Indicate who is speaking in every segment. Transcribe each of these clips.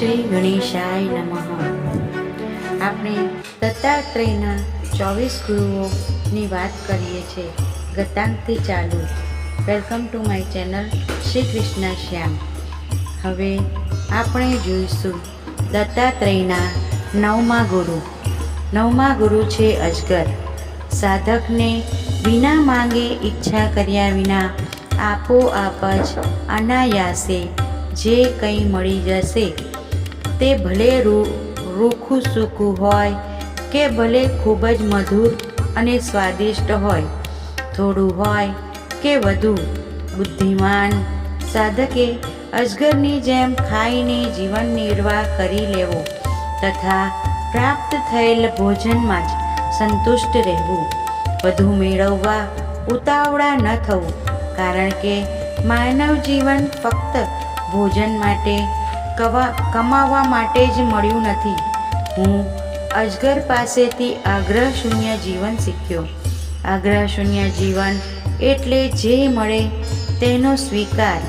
Speaker 1: શ્રી ગણેશાય નમઃ. આપણે દત્તાત્રેયના ચોવીસ ગુરુઓની વાત કરીએ છીએ. ગતાંકથી ચાલુ. Welcome to my channel Shri Krishna Shyam. હવે આપણે જોઈશું દત્તાત્રેયના નવમા ગુરુ. નવમા ગુરુ છે અજગર. સાધકને વિના માંગે ઈચ્છા કર્યા વિના આપોઆપ જ અનાયાસે જે કંઈ મળી જશે તે ભલે રૂખું સૂકું હોય કે ભલે ખૂબ જ મધુર અને સ્વાદિષ્ટ હોય. થોડું હોય કે વધુ બુદ્ધિમાન સાધકે અજગરની જેમ ખાઈને જીવન નિર્વાહ કરી લેવો તથા પ્રાપ્ત થયેલ ભોજનમાં જ સંતુષ્ટ રહેવું. વધુ મેળવવા ઉતાવળા ન થવું કારણ કે માનવ જીવન ફક્ત ભોજન માટે કમાવા માટે જ મળ્યું નથી. હું અજગર પાસેથી આગ્રહ શૂન્ય જીવન શીખ્યો. આગ્રહ શૂન્ય જીવન એટલે જે મળે તેનો સ્વીકાર.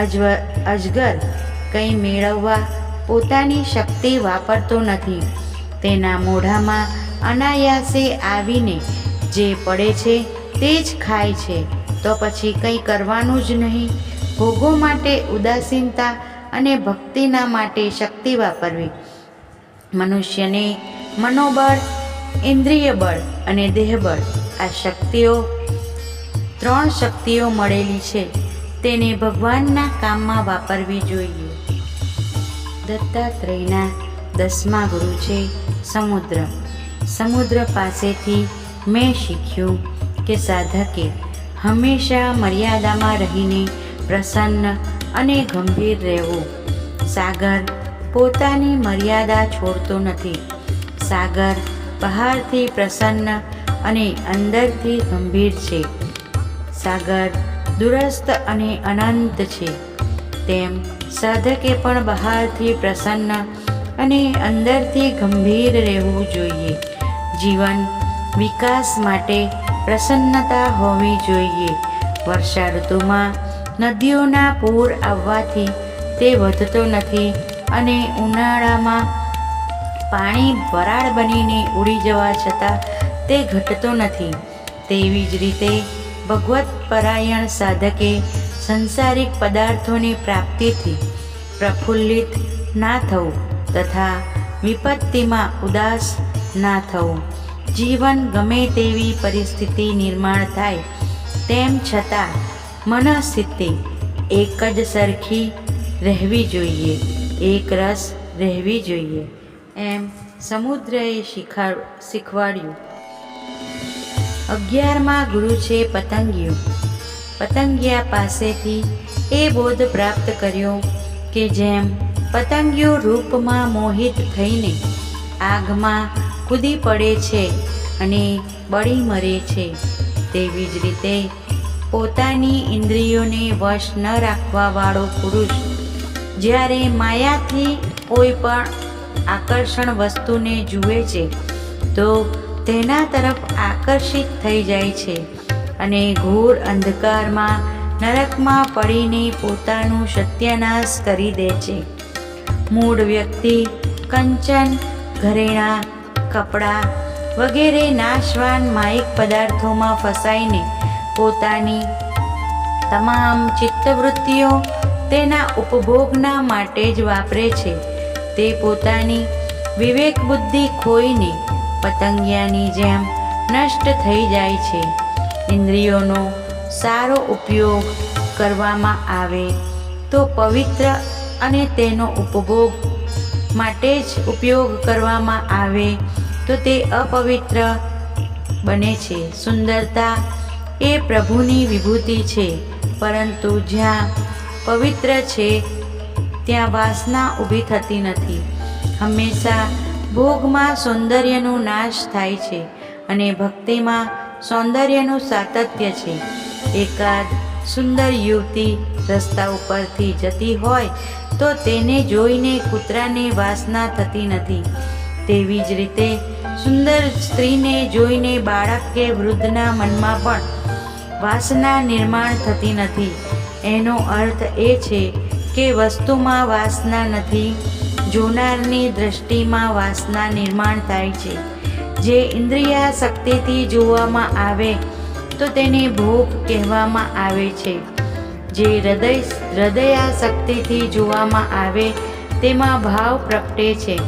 Speaker 1: અજવ, અજગર કંઈ મેળવવા પોતાની શક્તિ વાપરતો નથી. તેના મોઢામાં અનાયાસે આવીને જે પડે છે તે જ ખાય છે. તો પછી કંઈ કરવાનું જ નહીં. ભોગો માટે ઉદાસીનતા અને ભક્તિના માટે શક્તિ વાપરવી. મનુષ્યને મનોબળ, ઇન્દ્રિય બળ અને દેહબળ આ શક્તિઓ, ત્રણ શક્તિઓ મળેલી છે. તેને ભગવાનના કામમાં વાપરવી જોઈએ. દત્તાત્રેયના દસમા ગુરુ છે સમુદ્ર. સમુદ્ર પાસેથી મેં શીખ્યું કે સાધકે હંમેશા મર્યાદામાં રહીને પ્રસન્ન અને ગંભીર રહેવું. સાગર પોતાની મર્યાદા છોડતો નથી. સાગર બહારથી પ્રસન્ન અને અંદરથી ગંભીર છે. સાગર દુરસ્ત અને અનંત છે. તેમ સાધકે પણ બહારથી પ્રસન્ન અને અંદરથી ગંભીર રહેવું જોઈએ. જીવન વિકાસ માટે પ્રસન્નતા હોવી જોઈએ. વર્ષા ઋતુમાં નદીઓના પૂર આવવાથી તે વધતો નથી અને ઉનાળામાં પાણી વરાળ બનીને ઉડી જવા છતાં તે ઘટતો નથી. તેવી જ રીતે ભગવત પરાયણ સાધકે સંસારિક પદાર્થોની પ્રાપ્તિથી પ્રફુલ્લિત ના થવું તથા વિપત્તિમાં ઉદાસ ના થવું. જીવન ગમે તેવી પરિસ્થિતિ નિર્માણ થાય, તેમ છતાં મનસ્થિતિ એક જ સરખી રહેવી જોઈએ, એક રસ રહેવી જોઈએ, એમ સમુદ્રએ શીખાડ શીખવાડ્યું. અગિયારમાં ગુરુ છે પતંગિયું. પતંગિયા પાસેથી એ બોધ પ્રાપ્ત કર્યો કે જેમ પતંગિયો રૂપમાં મોહિત થઈને આગમાં કૂદી પડે છે અને બળી મરે છે, તેવી જ રીતે પોતાની ઇન્દ્રિયોને વશ ન રાખવાવાળો પુરુષ. જ્યારે માયાથી કોઈ પણ આકર્ષણ વસ્તુને જુએ છે, તો તેના તરફ આકર્ષિત થઈ જાય છે અને ઘોર અંધકારમાં નરકમાં પડીને પોતાનું સત્યાનાશ કરી દે છે. મૂળ વ્યક્તિ કંચન, ઘરેણાં, કપડાં વગેરે નાશવાન માયિક પદાર્થોમાં ફસાઈને પોતાની તમામ ચિત્તવૃત્તિઓ તેના ઉપભોગના માટે જ વાપરે છે. તે પોતાની વિવેક બુદ્ધિ ખોઈને પતંગિયાની જેમ નષ્ટ થઈ જાય છે. ઇન્દ્રિયોનો સારો ઉપયોગ કરવામાં આવે તો પવિત્ર અને તેનો ઉપભોગ માટે જ ઉપયોગ કરવામાં આવે તો તે અપવિત્ર બને છે. સુંદરતા એ પ્રભુની વિભૂતિ છે. પરંતુ જ્યાં પવિત્ર છે, ત્યાં વાસના ઊભી થતી નથી. હંમેશા ભોગમાં સૌંદર્યનો નાશ થાય છે અને ભક્તિમાં સૌંદર્યનું સાતત્ય છે. એકાદ સુંદર યુવતી રસ્તા ઉપરથી જતી હોય તો તેને જોઈને કૂતરાને વાસના થતી નથી. તેવી જ રીતે સુંદર સ્ત્રીને જોઈને બાળક કે વૃદ્ધના મનમાં પણ વાસના નિર્માણ થતી નથી. એનો અર્થ એ છે કે વસ્તુમાં વાસના નથી, જોનારની દ્રષ્ટિમાં વાસના નિર્માણ થાય છે. જે ઇન્દ્રિયા શક્તિથી જોવામાં આવે, તો તેને ભોગ કહેવામાં આવે છે. જે હૃદય, હૃદયા શક્તિથી જોવામાં આવે, તેમાં ભાવ પ્રગટે છે.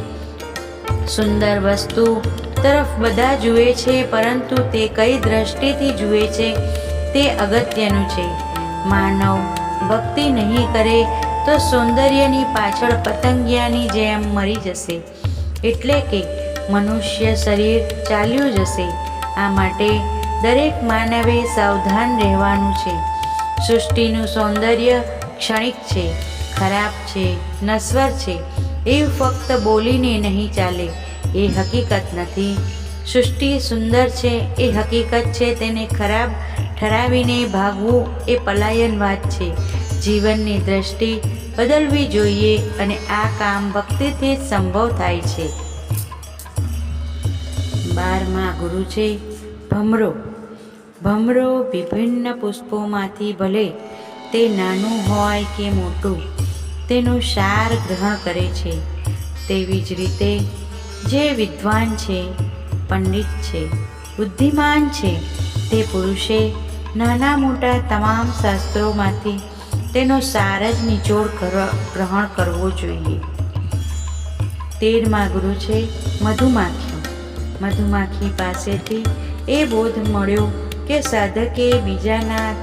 Speaker 1: સુંદર વસ્તુ તરફ બધા જુએ છે, પરંતુ તે કઈ દ્રષ્ટિથી જુએ છે તે અગત્યનું છે. માનવ ભક્તિ નહીં કરે તો સૌંદર્યની પાછળ પતંગિયાની જેમ મરી જશે. એટલે કે મનુષ્ય શરીર ચાલ્યું જશે. આ માટે દરેક માનવે સાવધાન રહેવાનું છે. સૃષ્ટિનું સૌંદર્ય ક્ષણિક છે, ખરાબ છે, નશ્વર છે. એ ફક્ત બોલીને નહીં ચાલે. એ હકીકત નથી. સૃષ્ટિ સુંદર છે, એ હકીકત છે, તેને ખરાબ ઠરાવીને ભાગવું એ પલાયનવાદ છે. જીવનની દ્રષ્ટિ બદલવી જોઈએ અને આ કામ ભક્તિથી જ સંભવ થાય છે. બારમાં ગુરુ છે, ભમરો. ભમરો વિભિન્ન પુષ્પોમાંથી ભલે તે નાનું હોય કે મોટું, તેનું સાર ગ્રહણ કરે છે. તેવી જ રીતે જે વિદ્વાન છે પંડિત છે, બુદ્ધિમાન છે. તે પુરુષે નાના મોટા તમામ શાસ્ત્રોમાંથી તેનો સાર જ નિચોડ ગ્રહણ કરવો જોઈએ. તેરમાં ગુરુ છે મધુમાખી. મધુમાખી પાસેથી એ બોધ મળ્યો કે સાધકે બીજાના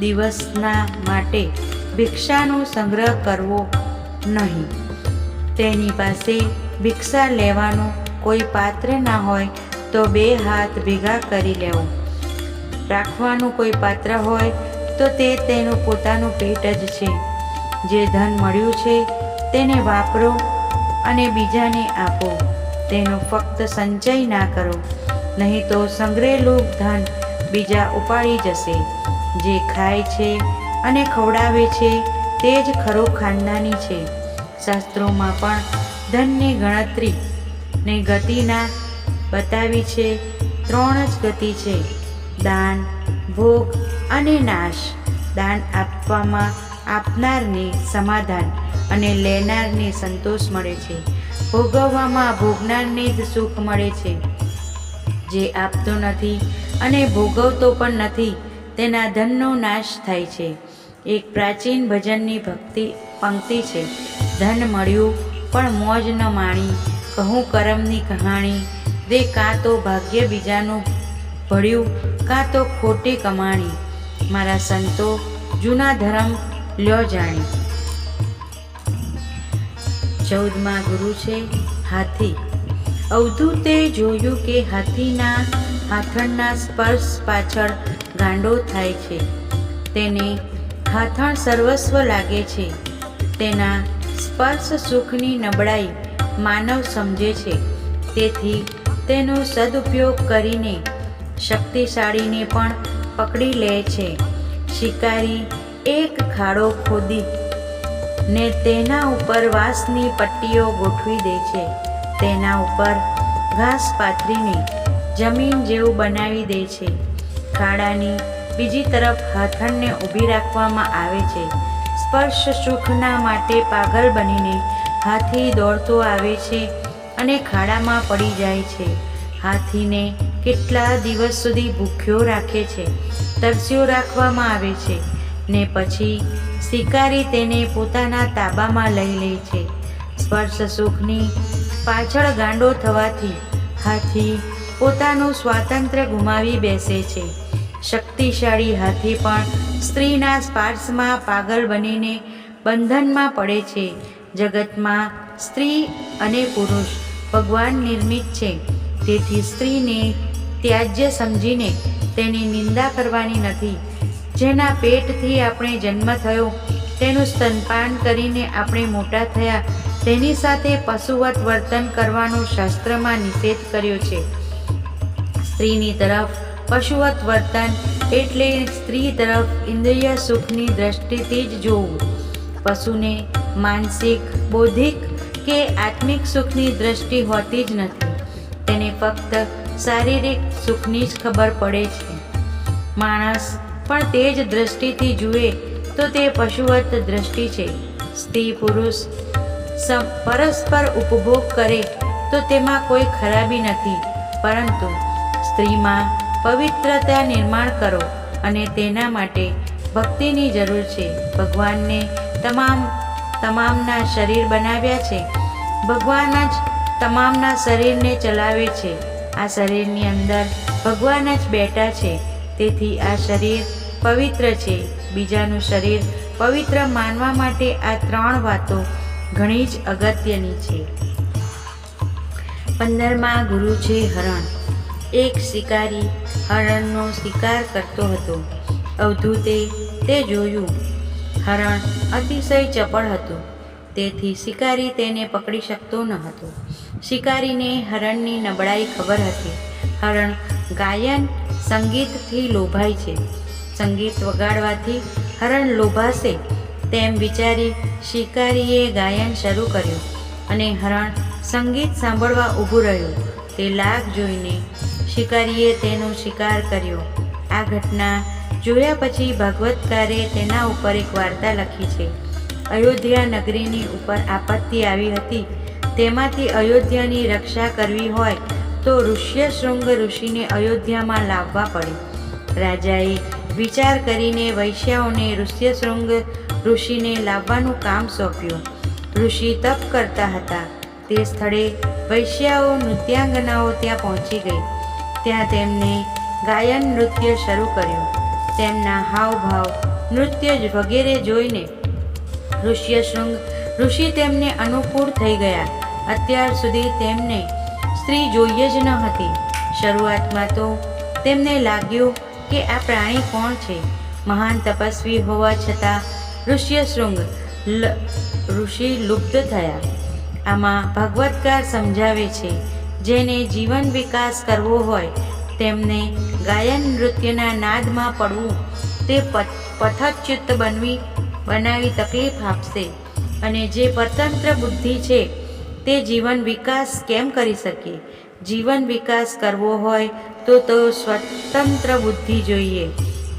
Speaker 1: દિવસના માટે ભિક્ષાનો સંગ્રહ કરવો નહીં. તેની પાસે ભિક્ષા લેવાનું કોઈ પાત્ર ના હોય તો બે હાથ ભેગા કરી લેવો. રાખવાનું કોઈ પાત્ર હોય તો તે તેનું પોતાનું પેટ જ છે. જે ધન મળ્યું છે તેને વાપરો અને બીજાને આપો. તેનો ફક્ત સંચય ના કરો. નહીં તો સંગ્રહેલું ધન બીજા ઉપાડી જશે. જે ખાય છે અને ખવડાવે છે તે જ ખરો ખાનદાની છે. શાસ્ત્રોમાં પણ ધનની ગણતરી ને ગતિના બતાવી છે, ત્રણ જ ગતિ છે, દાન, ભોગ અને નાશ. દાન આપવામાં આપનારને સમાધાન અને લેનારને સંતોષ મળે છે. ભોગવવામાં ભોગનારને જ સુખ મળે છે. જે આપતો નથી અને ભોગવતો પણ નથી, તેના ધનનો નાશ થાય છે. એક પ્રાચીન ભજનની ભક્તિ, પંક્તિ છે. ધન મળ્યું પણ મોજ ન માણી. કહું કરમની કહાણી. દે કાં તો ભાગ્ય બીજાનું ભળ્યું કાં તો ખોટી કમાણી. મારા સંતો, જૂના ધર્મ લ્યો જાણી. ચૌદમાં ગુરુ છે, હાથી. અવધૂતે જોયું કે હાથીના હાથણના સ્પર્શ પાછળ ગાંડો થાય છે. તેને હાથણ સર્વસ્વ લાગે છે. તેના સ્પર્શ સુખની નબળાઈ માનવ સમજે છે. તેથી તેનો સદુપયોગ કરીને શક્તિશાળીને પણ પકડી લે છે. શિકારી એક ખાડો ખોદી ને તેના ઉપર વાંસની પટ્ટીઓ ગોઠવી દે છે. તેના ઉપર ઘાસ પાથરીને જમીન જેવું બનાવી દે છે. ખાડાની બીજી તરફ હાથણને ઊભી રાખવામાં આવે છે. સ્પર્શ સુખના માટે પાગલ બનીને હાથી દોડતો આવે છે અને ખાડામાં પડી જાય છે. હાથીને કેટલા દિવસ સુધી ભૂખ્યો રાખે છે, તરસ્યો રાખવામાં આવે છે ને પછી શિકારી તેને પોતાના તાબામાં લઈ લે છે. સ્પર્શ સુખની પાછળ ગાંડો થવાથી હાથી પોતાનું સ્વાતંત્ર્ય ગુમાવી બેસે છે. શક્તિશાળી હાથી પણ સ્ત્રીના સ્પાર્શમાં પાગલ બનીને બંધનમાં પડે છે. જગતમાં સ્ત્રી અને પુરુષ ભગવાન નિર્મિત છે. તેથી સ્ત્રીને ત્યાજ્ય સમજીને તેની નિંદા કરવાની નથી. જેના પેટથી આપણે જન્મ થયો, તેનું સ્તનપાન કરીને આપણે મોટા થયા, તેની સાથે પશુવત વર્તન કરવાનો શાસ્ત્રમાં નિષેધ કર્યો છે. સ્ત્રીની તરફ પશુવત વર્તન એટલે સ્ત્રી તરફ ઇન્દ્રિય સુખની દ્રષ્ટિથી જ જોવું. પશુને માનસિક, બૌદ્ધિક કે આત્મિક સુખની દ્રષ્ટિ હોતી જ નથી. તેને ફક્ત શારીરિક સુખની જ ખબર પડે છે. માણસ પણ તે જ દ્રષ્ટિથી જુએ તો તે પશુવત દ્રષ્ટિ છે. સ્ત્રી પુરુષ પરસ્પર ઉપભોગ કરે તો તેમાં કોઈ ખરાબી નથી. પરંતુ સ્ત્રીમાં પવિત્રતા નિર્માણ કરો અને તેના માટે ભક્તિની જરૂર છે. ભગવાનને તમામ, તમામના શરીર બનાવ્યા છે. ભગવાન જ તમામના શરીરને ચલાવે છે. આ શરીરની અંદર ભગવાન જ બેઠા છે. તેથી આ શરીર પવિત્ર છે. બીજાનું શરીર પવિત્ર માનવા માટે આ ત્રણ વાતો ઘણી જ અગત્યની છે. પંદરમાં ગુરુ છે હરણ. એક શિકારી હરણનો શિકાર કરતો હતો. અવધૂતે તે જોયું. હરણ અતિશય ચપળ હતું. તેથી શિકારી તેને પકડી શકતો ન હતો. શિકારીને હરણની નબળાઈ ખબર હતી. હરણ ગાયન સંગીતથી લોભાય છે. સંગીત વગાડવાથી હરણ લોભાશે તેમ વિચારી શિકારીએ ગાયન શરૂ કર્યું અને હરણ સંગીત સાંભળવા ઊભું રહ્યું. તે લાગ જોઈને શિકારીએ તેનો શિકાર કર્યો. આ ઘટના જોયા પછી ભાગવતકારે તેના ઉપર એક વાર્તા લખી છે. અયોધ્યા નગરીની ઉપર આપત્તિ આવી હતી. તેમાંથી અયોધ્યાની રક્ષા કરવી હોય તો ઋષ્યશૃંગ ઋષિને અયોધ્યામાં લાવવા પડે. રાજાએ વિચાર કરીને વૈશ્યાઓને ઋષ્યશૃંગ ઋષિને લાવવાનું કામ સોંપ્યું. ઋષિ તપ કરતા હતા. તે સ્થળે વૈશ્યાઓ નૃત્યાંગનાઓ ત્યાં પહોંચી ગઈ. ત્યાં તેમને ગાયન નૃત્ય શરૂ કર્યું. તેમના હાવભાવ, નૃત્ય જ વગેરે જોઈને ઋષ્યશૃંગ ઋષિ તેમને અનુકૂળ થઈ ગયા. અત્યાર સુધી તેમને સ્ત્રી જોઈએ જ ન હતી. શરૂઆતમાં તો તેમને લાગ્યું કે આ પ્રાણી કોણ છે? મહાન તપસ્વી હોવા છતાં ઋષ્યશૃંગ ઋષિ લુપ્ત થયા. આમાં ભાગવતકાર સમજાવે છે. જેને જીવન વિકાસ કરવો હોય, તેમને ગાયન નૃત્યના નાદમાં પડવું, તે પથચ્યુત બનવી, બનાવી તકલીફ આપશે. અને જે પરતંત્ર બુદ્ધિ છે, તે જીવન વિકાસ કેમ કરી શકે? જીવન વિકાસ કરવો હોય, તો તો સ્વતંત્ર બુદ્ધિ જોઈએ.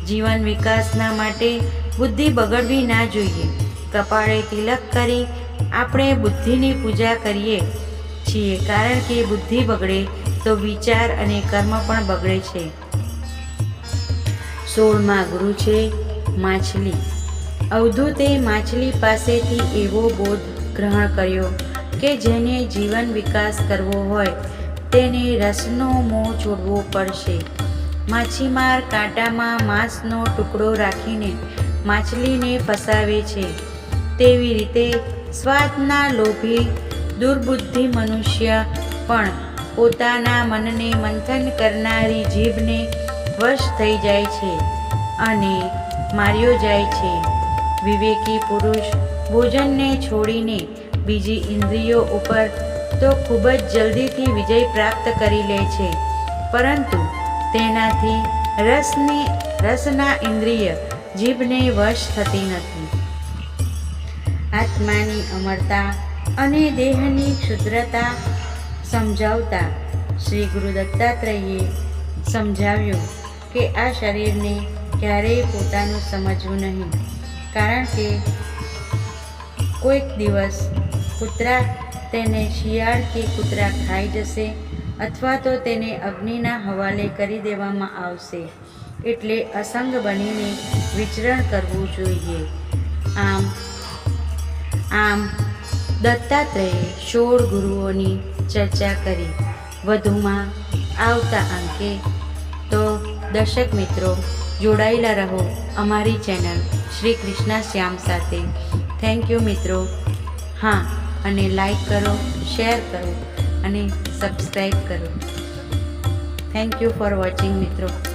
Speaker 1: જીવન વિકાસના માટે બુદ્ધિ બગડવી ના જોઈએ. કપાળે તિલક કરી આપણે બુદ્ધિની પૂજા કરીએ છીએ કારણ કે બુદ્ધિ બગડે તો વિચાર અને કર્મ પણ બગડે છે. સોળમાં ગુરુ છે માછલી. અવધૂતે માછલી પાસેથી એવો બોધ ગ્રહણ કર્યો કે જેને જીવન વિકાસ કરવો હોય તેને રસનો મોં છોડવો પડશે. માછીમાર કાંટામાં માંસનો ટુકડો રાખીને માછલીને ફસાવે છે. તેવી રીતે સ્વાદના લોભી, દુર્બુદ્ધિ મનુષ્ય, પણ પોતાના મનને મંથન કરનારી જીભને વશ થઈ જાય છે અને માર્યો જાય છે. વિવેકી પુરુષ ભોજનને છોડીને બીજી ઇન્દ્રિયો ઉપર તો ખૂબ જ જલ્દીથી વિજય પ્રાપ્ત કરી લે છે. પરંતુ તેનાથી રસની, રસના ઇન્દ્રિય જીભને વશ થતી નથી. આત્માની અમરતા અને દેહની ક્ષુદ્રતા સમજાવતા શ્રી ગુરુ દત્તાત્રેયે સમજાવ્યું કે આ શરીરને ક્યારેય પોતાનું સમજવું નહીં, કારણ કે કોઈક દિવસ કૂતરા તેને શિયાળ કે કૂતરા ખાઈ જશે અથવા તો તેને અગ્નિના હવાલે કરી દેવામાં આવશે, એટલે અસંગ બનીને વિચરણ કરવું જોઈએ. આમ આમ દત્તાત્રેયે સોળ ગુરુઓની ચર્ચા કરી. વધુમાં આવતા અંકે તો દર્શક મિત્રો જોડાયેલા રહો અમારી ચેનલ શ્રી કૃષ્ણ શ્યામ સાથે. થેન્ક યુ મિત્રો. હા, અને લાઈક કરો શેર કરો, અને સબસ્ક્રાઈબ કરો. થેન્ક યુ ફોર વોચિંગ મિત્રો.